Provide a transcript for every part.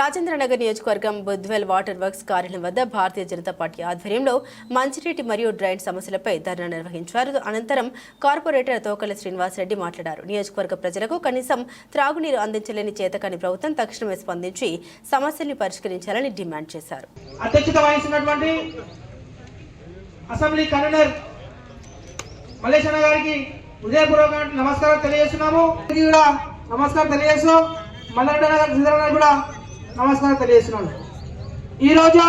రాజేంద్రనగర్ నియోజకవర్గం Budvel water works కార్యాలయం వద్ద భారతీయ జనతా పార్టీ ఆధ్వర్యంలో మంచినీటి మరియు డ్రైన్ సమస్యలపై ధర్నా నిర్వహించారు. అనంతరం కార్పొరేటర్ తోకల శ్రీనివాసరెడ్డి మాట్లాడారు. నియోజకవర్గ ప్రజలకు కనీసం త్రాగునీరు అందించలేని చేతకాని ప్రభుత్వం తక్షణమే స్పందించి సమస్యల్ని పరిష్కరించాలని డిమాండ్ చేశారు. అధ్యక్షత అసెంబ్లీ కన్వీనర్ మల్లేశన్న గారికి హృదయపూర్వక నమస్కారం తెలియజేస్తున్నాము. కూడా నమస్కారం మల్లారెడ్డి గారికి కూడా నమస్కారం తెలియజేస్తున్నాను. ఈరోజు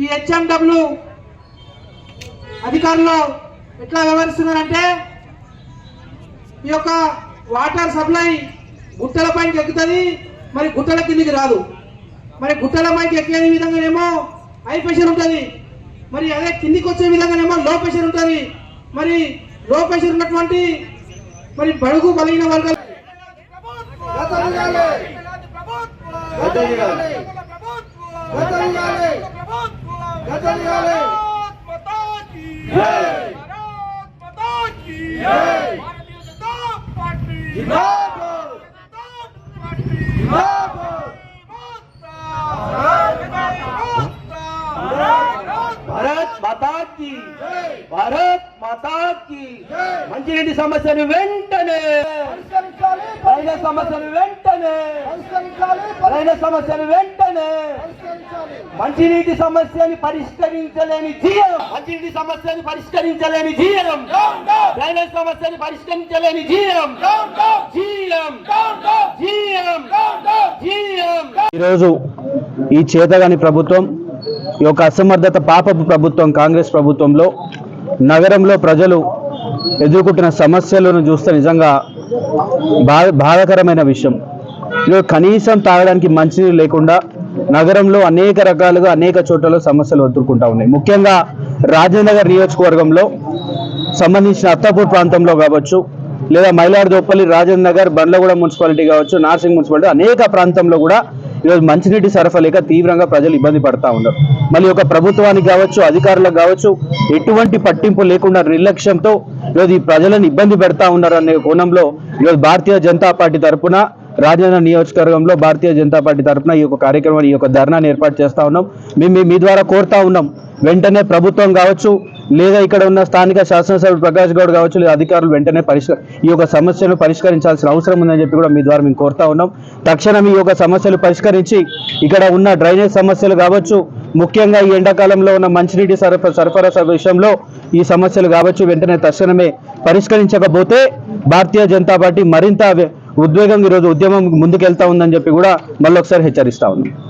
ఈ హెచ్ఎండబ్ల్యూ అధికారులు ఎట్లా వ్యవహరిస్తున్నారంటే ఈ యొక్క వాటర్ సప్లై గుట్టల పైకి ఎక్కుతుంది మరి గుట్టల కిందికి రాదు. మరి గుట్టల పైకి ఎక్కే విధంగానేమో హై ప్రెషర్ ఉంటుంది. మరి అదే కిందికి వచ్చే విధంగానేమో లో ప్రెషర్ ఉంటుంది. మరి లో ప్రెషర్ ఉన్నటువంటి మరి బడుగు బలహీన వర్గాలు భారత్ భారత్ మాతా కి మంచినీటి సమస్యను వెంటనే. రైన సమస్యను వెంటనే. రైన సమస్యను వెంటనే. మంచినీటి సమస్యని పరిష్కరించలేని జీవం. మంచినీటి సమస్యని పరిష్కరించలేని జీవం. డ్రైనేజ్ సమస్యని పరిష్కరించలేని జీవం. జీవం. జీవం. జీవం. ఈరోజు ఈ చేతగాని ప్రభుత్వం ఈ యొక్క అసమర్థత పాపపు ప్రభుత్వం కాంగ్రెస్ ప్రభుత్వంలో నగరంలో ప్రజలు ఎదుర్కొంటున్న సమస్యలను చూస్తే నిజంగా బా బాధాకరమైన విషయం. ఈరోజు కనీసం తాగడానికి మంచినీరు లేకుండా నగరంలో అనేక రకాలుగా అనేక చోట్లలో సమస్యలు ఎదుర్కొంటా ఉన్నాయి. ముఖ్యంగా రాజేంద్రనగర్ నియోజకవర్గంలో సంబంధించిన అత్తాపూర్ ప్రాంతంలో కావచ్చు లేదా మైలాడుదోపల్లి రాజేంద్ర నగర్ బండ్లగూడ మున్సిపాలిటీ కావచ్చు నార్సింగ్ మున్సిపాలిటీ అనేక ప్రాంతంలో కూడా ఈరోజు మంచినీటి సరఫరా లేక తీవ్రంగా ప్రజలు ఇబ్బంది పడతా ఉన్నారు. మళ్ళీ ఒక ప్రభుత్వానికి కావచ్చు అధికారులకు కావచ్చు ఎటువంటి పట్టింపు లేకుండా నిర్లక్ష్యంతో ఈరోజు ఈ ప్రజలను ఇబ్బంది పెడతా ఉన్నారు అనే కోణంలో ఈరోజు భారతీయ జనతా పార్టీ తరపున రాజేంద్ర నియోజకవర్గంలో భారతీయ జనతా పార్టీ తరపున ఈ యొక్క కార్యక్రమాన్ని ఈ యొక్క ధర్నాన్ని ఏర్పాటు చేస్తా ఉన్నాం. మేము మీ ద్వారా కోరుతా ఉన్నాం. వెంటనే ప్రభుత్వం కావచ్చు లేదా ఇక్కడ ఉన్న స్థానిక శాసనసభ్యుడు ప్రకాష్ గౌడ్ కావచ్చు లేదా అధికారులు వెంటనే పరిష్కార ఈ యొక్క సమస్యను పరిష్కరించాల్సిన అవసరం ఉందని చెప్పి కూడా మీ ద్వారా మేము కోరుతా ఉన్నాం. తక్షణం ఈ యొక్క సమస్యలు పరిష్కరించి ఇక్కడ ఉన్న డ్రైనేజ్ సమస్యలు కావచ్చు ముఖ్యంగా ఈ ఎండాకాలంలో ఉన్న మంచినీటి సరఫరా సరఫరా విషయంలో ఈ సమస్యలు కావచ్చు వెంటనే తక్షణమే పరిష్కరించకపోతే భారతీయ జనతా పార్టీ మరింత ఉద్వేగం ఈరోజు ఉద్యమం ముందుకెళ్తా ఉందని చెప్పి కూడా మళ్ళొకసారి హెచ్చరిస్తా ఉన్నాం.